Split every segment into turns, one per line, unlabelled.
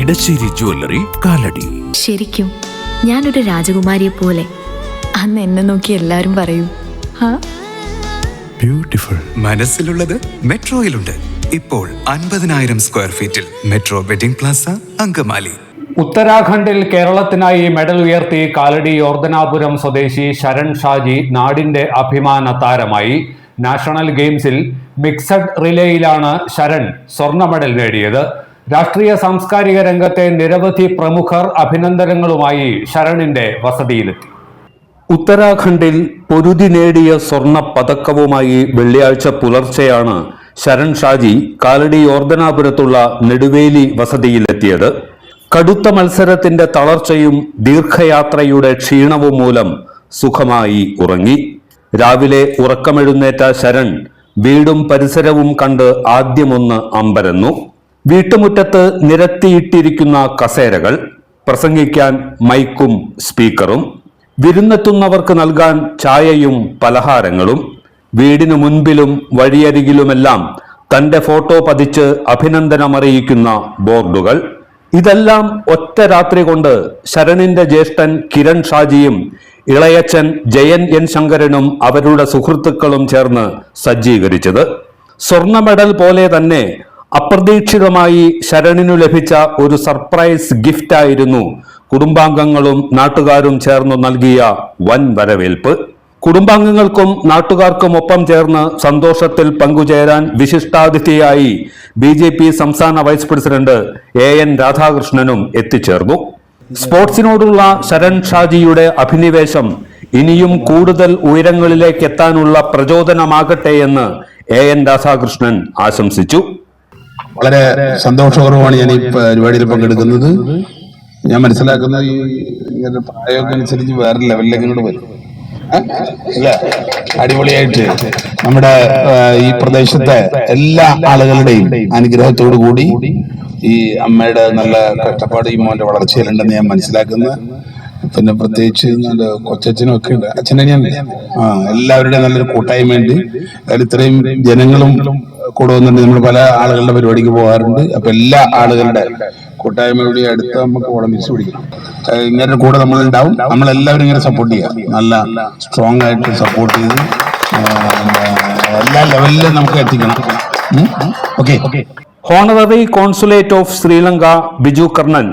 Edasseri jewellery Kalady.
ശരിക്കും ഞാനൊരു രാജകുമാരിയെ പോലെ. അന്ന് എന്നെ നോക്കി എല്ലാരും പറയും
ബ്യൂട്ടിഫുൾ.
മനസ്സിലുള്ളത് മെട്രോയിലുണ്ട്. ഇപ്പോൾ അൻപതിനായിരം സ്ക്വയർ ഫീറ്റിൽ മെട്രോ വെഡിംഗ് പ്ലാസ അങ്കമാലി.
ഉത്തരാഖണ്ഡിൽ കേരളത്തിനായി മെഡൽ ഉയർത്തി കാലടി യോർദനാപുരം സ്വദേശി ശരൺ ഷാജി നാടിന്റെ അഭിമാന താരമായി. നാഷണൽ ഗെയിംസിൽ മിക്സഡ് റിലേയിലാണ് ശരൺ സ്വർണ മെഡൽ നേടിയത്. രാഷ്ട്രീയ സാംസ്കാരിക രംഗത്തെ നിരവധി പ്രമുഖർ അഭിനന്ദനങ്ങളുമായി ശരണിന്റെ വസതിയിലെത്തി. ഉത്തരാഖണ്ഡിൽ പൊരുതി നേടിയ സ്വർണ പതക്കവുമായി വെള്ളിയാഴ്ച പുലർച്ചെയാണ് ശരൺ ഷാജി കാലടി ഓർദനാപുരത്തുള്ള നെടുവേലി വസതിയിലെത്തിയത്. കടുത്ത മത്സരത്തിന്റെ തളർച്ചയും ദീർഘയാത്രയുടെ ക്ഷീണവും മൂലം സുഖമായി ഉറങ്ങി. രാവിലെ ഉറക്കമെഴുന്നേറ്റ ശരൺ വീടും പരിസരവും കണ്ട് ആദ്യമൊന്ന് അമ്പരന്നു. വീട്ടുമുറ്റത്ത് നിരത്തിയിട്ടിരിക്കുന്ന കസേരകൾ പ്രസംഗിക്കാൻ മൈക്കും സ്പീക്കറും വിരുന്നെത്തുന്നവർക്ക് നൽകാൻ ചായയും പലഹാരങ്ങളും വീടിനു മുൻപിലും വഴിയരികിലുമെല്ലാം തന്റെ ഫോട്ടോ പതിച്ച് അഭിനന്ദനമറിയിക്കുന്ന ബോർഡുകൾ. ഇതെല്ലാം ഒറ്റ രാത്രി കൊണ്ട് ശരണിന്റെ ജ്യേഷ്ഠൻ കിരൺ ഷാജിയും ഇളയച്ചൻ ജയൻ എൻ ശങ്കരനും അവരുടെ സുഹൃത്തുക്കളും ചേർന്ന് സജ്ജീകരിച്ചത്. സ്വർണ മെഡൽ പോലെ തന്നെ അപ്രതീക്ഷിതമായി ശരണിനു ലഭിച്ച ഒരു സർപ്രൈസ് ഗിഫ്റ്റ് ആയിരുന്നു കുടുംബാംഗങ്ങളും നാട്ടുകാരും ചേർന്ന് നൽകിയ വൻ വരവേൽപ്പ്. കുടുംബാംഗങ്ങൾക്കും നാട്ടുകാർക്കും ഒപ്പം ചേർന്ന് സന്തോഷത്തിൽ പങ്കുചേരാൻ വിശിഷ്ടാതിഥിയായി ബി ജെ പി സംസ്ഥാന വൈസ് പ്രസിഡന്റ് എ എൻ രാധാകൃഷ്ണനും എത്തിച്ചേർന്നു. സ്പോർട്സിനോടുള്ള ശരൺ ഷാജിയുടെ അഭിനിവേശം ഇനിയും കൂടുതൽ ഉയരങ്ങളിലേക്ക് എത്താനുള്ള പ്രചോദനമാകട്ടെ എന്ന് എ എൻ രാധാകൃഷ്ണൻ ആശംസിച്ചു.
വളരെ സന്തോഷകരമാണ് ഞാൻ ഈ പരിപാടിയിൽ പങ്കെടുക്കുന്നത്. ഞാൻ മനസ്സിലാക്കുന്നത് ഈ പ്രായമൊക്കെ അനുസരിച്ച് വേറെ ലെവലിലേക്ക് ഇങ്ങോട്ട് വരും. ഏ? അടിപൊളിയായിട്ട് നമ്മുടെ ഈ പ്രദേശത്തെ എല്ലാ ആളുകളുടെയും അനുഗ്രഹത്തോടു കൂടി ഈ അമ്മയുടെ നല്ല കഷ്ടപ്പാട് ഈ മോന്റെ വളർച്ചയിലുണ്ടെന്ന് ഞാൻ മനസ്സിലാക്കുന്നത് പിന്നെ പ്രത്യേകിച്ച് നല്ല കൊച്ചച്ഛനും ഒക്കെ ഉണ്ട്. അച്ഛനനിയല്ലേ ആ എല്ലാവരുടെയും നല്ലൊരു കൂട്ടായ്മയുണ്ട്. അതിൽ ഇത്രയും ജനങ്ങളും കൂടെ നമ്മൾ പല ആളുകളുടെ പരിപാടിക്ക് പോകാറുണ്ട്. അപ്പൊ എല്ലാ ആളുകളുടെ കൂട്ടായ്മയുടെ അടുത്ത് നമുക്ക് ഓളമിച്ച് പിടിക്കണം ഇങ്ങനെ കൂടെ നമ്മൾ ഉണ്ടാവും നമ്മളെല്ലാവരും ഇങ്ങനെ സപ്പോർട്ട് ചെയ്യാം. നല്ല സ്ട്രോങ് ആയിട്ട് സപ്പോർട്ട് ചെയ്ത് എല്ലാ ലെവലിലും നമുക്ക് എത്തിക്കണം. Okay
honorary consulate of Sri Lanka Biju Karnan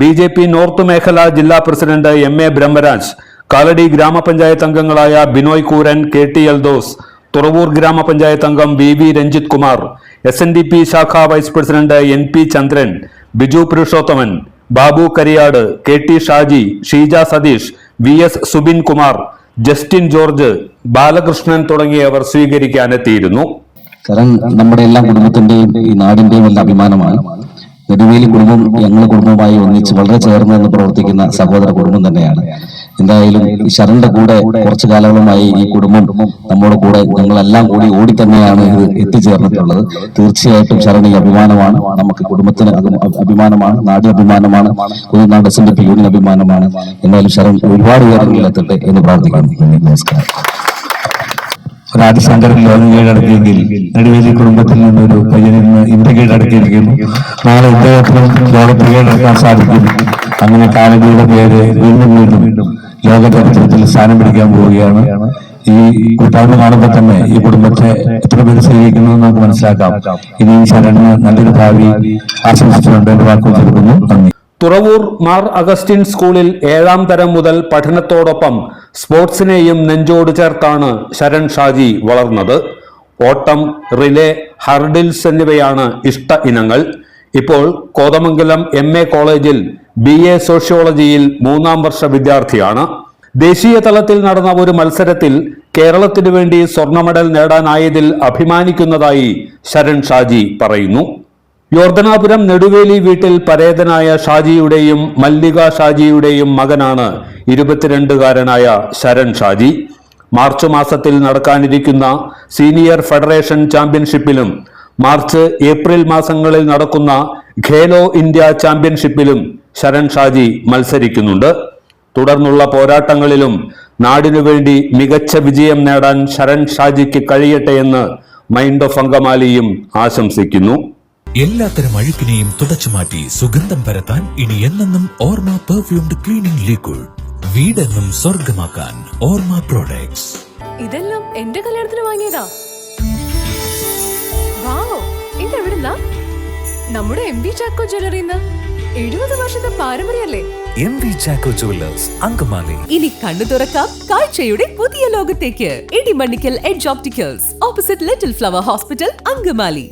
B J P north മേഖല ജില്ലാ president M A Brahmaraj Kalady ഗ്രാമപഞ്ചായത്ത് അംഗങ്ങളായ ബിനോയ് കൂരൻ കെ ടി എൽദോസ് തുറവൂർ ഗ്രാമപഞ്ചായത്ത് അംഗം V V Ranjith Kumar S N D P ശാഖ vice president N P Chandran Biju Purushothaman Babu Kariyad K T Shaji Sheeja Satheesh V S Subin Kumar Justin George Balakrishnan തുടങ്ങിയവർ സ്വീകരിക്കാനെത്തിയിരുന്നു
കാരണം നമ്മുടെ എല്ലാ കുടുംബത്തിന്റെയും ഈ നാടിന്റെയും എല്ലാം അഭിമാനമാണ്. നെടുവേലി കുടുംബം ഞങ്ങളുടെ കുടുംബമായി ഒന്നിച്ച് വളരെ ചേർന്ന് നിന്ന് പ്രവർത്തിക്കുന്ന സഹോദര കുടുംബം തന്നെയാണ്. എന്തായാലും ശരണിന്റെ കൂടെ കുറച്ചു കാലങ്ങളുമായി ഈ കുടുംബം നമ്മുടെ കൂടെ ഞങ്ങളെല്ലാം കൂടി ഓടി തന്നെയാണ് ഇത് എത്തിച്ചേർന്നിട്ടുള്ളത്. തീർച്ചയായിട്ടും ശരണി അഭിമാനമാണ്. നമുക്ക് കുടുംബത്തിന് അഭിമാനമാണ്. നാടിന് അഭിമാനമാണ്. കുഞ്ഞുനാട് S N D P union അഭിമാനമാണ്. എന്തായാലും ശരൺ ഒരുപാട് ഉയർന്നിലെത്തട്ടെ എന്ന് പ്രാർത്ഥിക്കുന്നു. നമസ്കാരം.
രാജശങ്കരൻ ലോകം കീഴടക്കിയെങ്കിൽ നെടുവേലി കുടുംബത്തിൽ നിന്നൊരു പയ്യൻ ഇന്ന് ഇന്ത്യ കീഴടക്കിയിരിക്കുന്നു. നാളെ ഇദ്ദേഹത്തിനും ലോകത്ത് കീഴടക്കാൻ സാധിക്കും. അങ്ങനെ കാലടിയുടെ പേര് വീണ്ടും വീണ്ടും ലോക ചരിത്രത്തിൽ സ്ഥാനം പിടിക്കാൻ പോവുകയാണ്. ഈ കൂട്ടായ്മ കാണുമ്പോൾ തന്നെ ഈ കുടുംബത്തെ എത്ര പേര് സ്വീകരിക്കുന്നു എന്ന് നമുക്ക് മനസ്സിലാക്കാം. ഇനി ശരണിന് നല്ലൊരു ഭാവി ആശംസിച്ചുകൊണ്ട് എന്റെ വാക്കുകൾ ചേർക്കുന്നു നന്ദി.
തുറവൂർ മാർ അഗസ്റ്റിൻ സ്കൂളിൽ ഏഴാം തരം മുതൽ പഠനത്തോടൊപ്പം സ്പോർട്സിനെയും നെഞ്ചോട് ചേർത്താണ് ശരൺ ഷാജി വളർന്നത്. ഓട്ടം റിലേ ഹർഡിൽസ് എന്നിവയാണ് ഇഷ്ട ഇനങ്ങൾ. ഇപ്പോൾ കോതമംഗലം എം എ കോളേജിൽ ബി എ സോഷ്യോളജിയിൽ മൂന്നാം വർഷ വിദ്യാർത്ഥിയാണ്. ദേശീയ തലത്തിൽ നടന്ന ഒരു മത്സരത്തിൽ കേരളത്തിനു വേണ്ടി സ്വർണ മെഡൽ നേടാനായതിൽ അഭിമാനിക്കുന്നതായി ശരൺ ഷാജി പറയുന്നു. യോർദനാപുരം നെടുവേലി വീട്ടിൽ പരേതനായ ഷാജിയുടെയും മല്ലിക ഷാജിയുടെയും മകനാണ് ഇരുപത്തിരണ്ടുകാരനായ ശരൺ ഷാജി. മാർച്ച് മാസത്തിൽ നടക്കാനിരിക്കുന്ന സീനിയർ ഫെഡറേഷൻ ചാമ്പ്യൻഷിപ്പിലും മാർച്ച് ഏപ്രിൽ മാസങ്ങളിൽ നടക്കുന്ന ഖേലോ ഇന്ത്യ ചാമ്പ്യൻഷിപ്പിലും ശരൺ ഷാജി മത്സരിക്കുന്നുണ്ട്. തുടർന്നുള്ള പോരാട്ടങ്ങളിലും നാടിനു വേണ്ടി മികച്ച വിജയം നേടാൻ ശരൺ ഷാജിക്ക് കഴിയട്ടെ എന്ന് മൈൻഡ് ഓഫ് അങ്കമാലിയും ആശംസിക്കുന്നു.
എല്ലാത്തരം അഴുക്കിനെയും തുടച്ചു മാറ്റി സുഗന്ധം പരത്താൻ ഇനി എന്നെന്നും ഓർമ്മ പെർഫ്യൂംഡ് ക്ലീനിംഗ് ലിക്വിഡ്. വീടെന്നും സ്വർഗമാക്കാൻ ഓർമ്മ പ്രോഡക്ട്സ്
ഇതെല്ലാം എന്റെ കല്യാണത്തിന് വാങ്ങിയതാ. വാവോ ഇതെവിടുന്നാ നമ്മുടെ എം വി ചാക്കോ ജ്വല്ലറിന്ന്. എഴുപത് വർഷത്തെ പാരമ്പര്യല്ലേ
M V Chacko jewellers Angamaly.
ഇനി കണ്ണു തുറക്കാം കാഴ്ചയുടെ പുതിയ ലോകത്തേക്ക്. Edimannickal edge opticals opposite little flower hospital Angamaly.